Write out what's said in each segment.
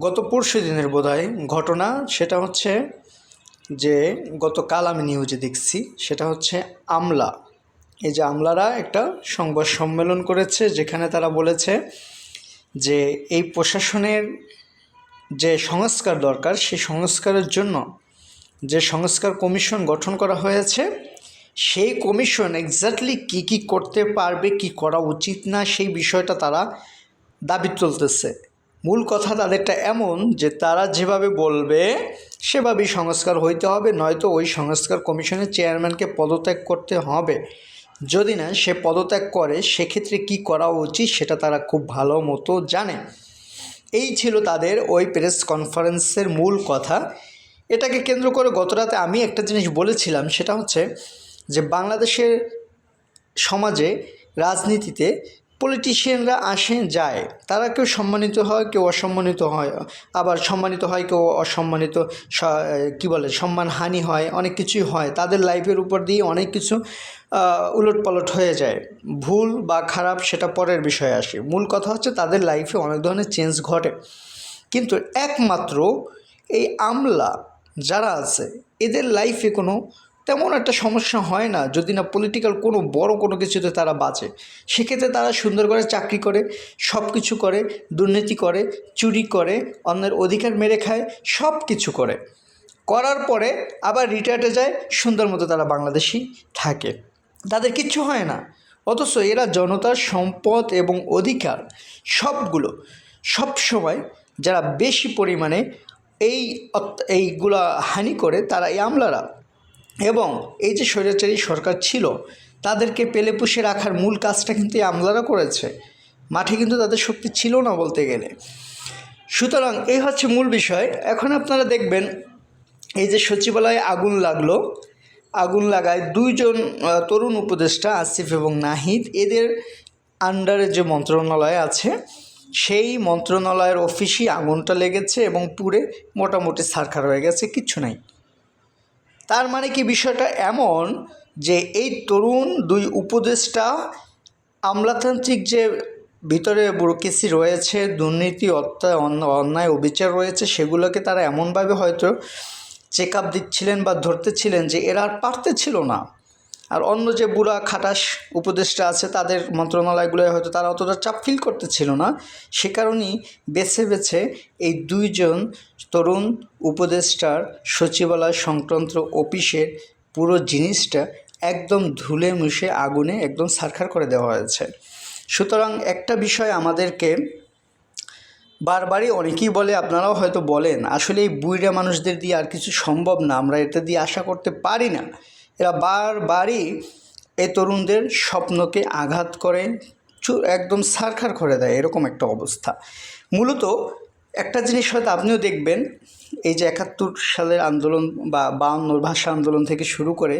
গত পরশু দিনের বোধহয় ঘটনা, সেটা হচ্ছে যে গতকাল আমি নিউজে দেখছি, সেটা হচ্ছে আমলা। এই যে আমলারা একটা সংবাদ সম্মেলন করেছে, যেখানে তারা বলেছে যে এই প্রশাসনের যে সংস্কার দরকার, সেই সংস্কারের জন্য যে সংস্কার কমিশন গঠন করা হয়েছে, সেই কমিশন এক্স্যাক্টলি কী কী করতে পারবে, কি করা উচিত না, সেই বিষয়টা তারা দাবি তুলতেছে। মূল কথা তাদেরটা এমন যে তারা যেভাবে বলবে, সেভাবেই সংস্কার হইতে হবে, নয়তো ওই সংস্কার কমিশনের চেয়ারম্যানকে পদত্যাগ করতে হবে। যদি না, সে পদত্যাগ করে, সেক্ষেত্রে কি করা উচিত সেটা তারা খুব ভালো মতো জানে। এই ছিল তাদের ওই প্রেস কনফারেন্সের মূল কথা। এটাকে কেন্দ্র করে গতরাতে আমি একটা জিনিস বলেছিলাম, সেটা হচ্ছে যে বাংলাদেশের সমাজে রাজনীতিতে পলিটিশিয়ানরা আসে যায়। তারা কেউ সম্মানিত হয়, কেউ অসম্মানিত হয়। আবার সম্মানিত হয়, কেউ অসম্মানিত কী বলে, সম্মানহানি হয়, অনেক কিছুই হয়। তাদের লাইফের উপর দিয়ে অনেক কিছু উলট পালট হয়ে যায়। ভুল বা খারাপ সেটা পরের বিষয়ে আসে। মূল কথা হচ্ছে তাদের লাইফে অনেক ধরনের চেঞ্জ ঘটে। কিন্তু একমাত্র এই আমলা যারা আছে, এদের লাইফে কোনো তেমন একটা সমস্যা হয় না, যদি না পলিটিক্যাল কোনো বড় কোনো কিছুতে তারা বাঁচে। সেক্ষেত্রে তারা সুন্দর করে চাকরি করে সব কিছু করে, দুর্নীতি করে, চুরি করে, অন্যের অধিকার মেরে খায় সব কিছু করে। করার পরে আবার রিটায়ার্ডে যায়, সুন্দর মতো তারা বাংলাদেশি থাকে। তাদের কিচ্ছু হয় না। অথচ এরা জনতার সম্পদ এবং অধিকার, সবগুলো, সব সময় যারা বেশি পরিমাণে এই এইগুলা হানি করে, তারা এই আমলারা। এবং এই যে স্বৈরাচারী সরকার ছিল, তাদেরকে পেলে পুষে রাখার মূল কাজটা কিন্তু এই আমলারা করেছে। মাঠে কিন্তু তাদের শক্তি ছিল না বলতে গেলে। সুতরাং এই হচ্ছে মূল বিষয়। এখন আপনারা দেখবেন, এই যে সচিবালয়ে আগুন লাগল, আগুন লাগায় দুইজন তরুণ উপদেষ্টা আসিফ এবং নাহিদ, এদের আন্ডারে যে মন্ত্রণালয় আছে, সেই মন্ত্রণালয়ের অফিসই আগুনটা লেগেছে এবং পুড়ে মোটামুটি সারখার হয়ে গেছে, কিচ্ছু নাই। তার মানে কি বিষয়টা এমন যে এই তরুণ দুই উপদেষ্টা আমলাতান্ত্রিক যে ভিতরে ব্যুরোক্রেসি রয়েছে, দুর্নীতি, অত্যায় অন্য- অন্যায়, অবিচার রয়েছে, সেগুলোকে তারা এমনভাবে হয়তো চেক আপ দিচ্ছিলেন বা ধরতেছিলেন যে এরা আর পারতেছিল না। আর অন্য যে বুড়া খাটাস উপদেষ্টা আছে, তাদের মন্ত্রণালয়গুলোয় হয়তো তারা অতটা চাপ ফিল করতেছিল না। সে কারণেই বেছে বেছে এই দুইজন তরুণ উপদেষ্টার সচিবালয় সংক্রান্ত অফিসের পুরো জিনিসটা একদম ধুলে মুছে আগুনে একদম সারখার করে দেওয়া হয়েছে। সুতরাং একটা বিষয় আমাদেরকে বারবারই অনেকেই বলে, আপনারাও হয়তো বলেন, আসলে এই বুইড়া মানুষদের দিয়ে আর কিছু সম্ভব না, আমরা এটা দিয়ে আশা করতে পারি না। এরা বারবারই এই তরুণদের স্বপ্নকে আঘাত করে একদম সারখার করে দেয়, এরকম একটা অবস্থা। মূলত একটা জিনিস হয়তো আপনিও দেখবেন, এই যে একাত্তর সালের আন্দোলন বা বায়ান্নর ভাষা আন্দোলন থেকে শুরু করে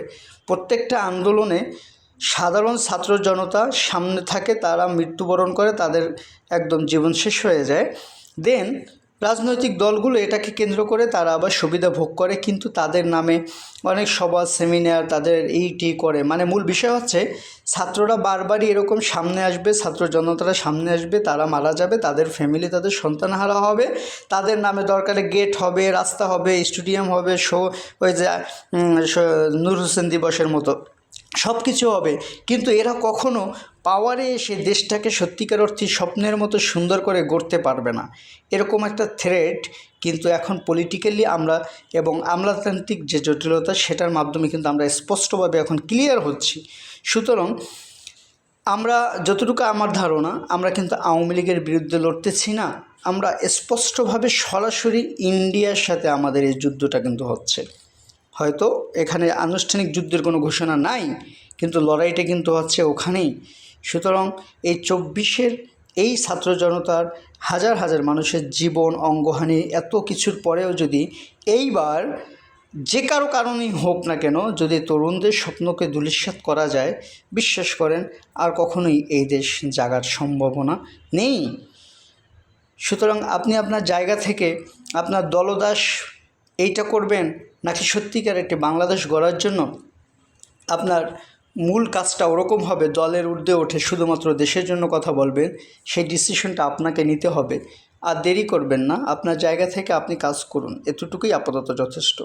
প্রত্যেকটা আন্দোলনে সাধারণ ছাত্র জনতা সামনে থাকে, তারা মৃত্যুবরণ করে, তাদের একদম জীবন শেষ হয়ে যায়। দেন রাজনৈতিক দলগুলো এটাকে কেন্দ্র করে তারা আবার সুবিধা ভোগ করে, কিন্তু তাদের নামে অনেক সভা সেমিনার তাদের এইটি করে। মানে মূল বিষয় হচ্ছে, ছাত্ররা বারবারই এরকম সামনে আসবে, ছাত্র জনতারা সামনে আসবে, তারা মারা যাবে, তাদের ফ্যামিলি তাদের সন্তানহারা হবে, তাদের নামে দরকারে গেট হবে, রাস্তা হবে স্টেডিয়াম হবে শো ওই যে নূর হোসেন দিবসের মতো। সব কিছু হবে। কিন্তু এরা কখনো পাওয়ারে এসে দেশটাকে সত্যিকার অর্থে স্বপ্নের মতো সুন্দর করে গড়তে পারবে না। এরকম একটা থ্রেট কিন্তু এখন পলিটিক্যালি আমরা এবং আমলাতান্ত্রিক যে জটিলতা সেটার মাধ্যমে কিন্তু আমরা স্পষ্টভাবে এখন ক্লিয়ার হচ্ছি। সুতরাং আমরা যতটুকু আমার ধারণা, আমরা কিন্তু আওয়ামী লীগের বিরুদ্ধে লড়তেছি না। আমরা স্পষ্টভাবে সরাসরি ইন্ডিয়ার সাথে আমাদের এই যুদ্ধটা কিন্তু হচ্ছে। হয়তো এখানে আনুষ্ঠানিক যুদ্ধের কোনো ঘোষণা নাই, কিন্তু লড়াইটা কিন্তু হচ্ছে ওখানেই। সুতরাং এই চব্বিশের এই ছাত্র জনতার হাজার হাজার মানুষের জীবন অঙ্গহানি এত কিছুর পরেও যদি এইবার যে কারও কারণেই হোক না কেন যদি তরুণদের স্বপ্নকে ধূলিসাৎ করা যায়, বিশ্বাস করেন, আর কখনোই এই দেশ জাগার সম্ভাবনা নেই। সুতরাং আপনি আপনার জায়গা থেকে আপনার দলদাস এইটা করবেন নাকি সত্যিকার একটি বাংলাদেশ গড়ার জন্য? আপনার মূল কাজটা ওরকম হবে, দলের ঊর্ধ্বে ওঠে শুধুমাত্র দেশের জন্য কথা বলবেন, সেই ডিসিশনটা আপনাকে নিতে হবে। আর দেরি করবেন না, আপনার জায়গা থেকে আপনি কাজ করুন, এতটুকুই আপাতত যথেষ্ট।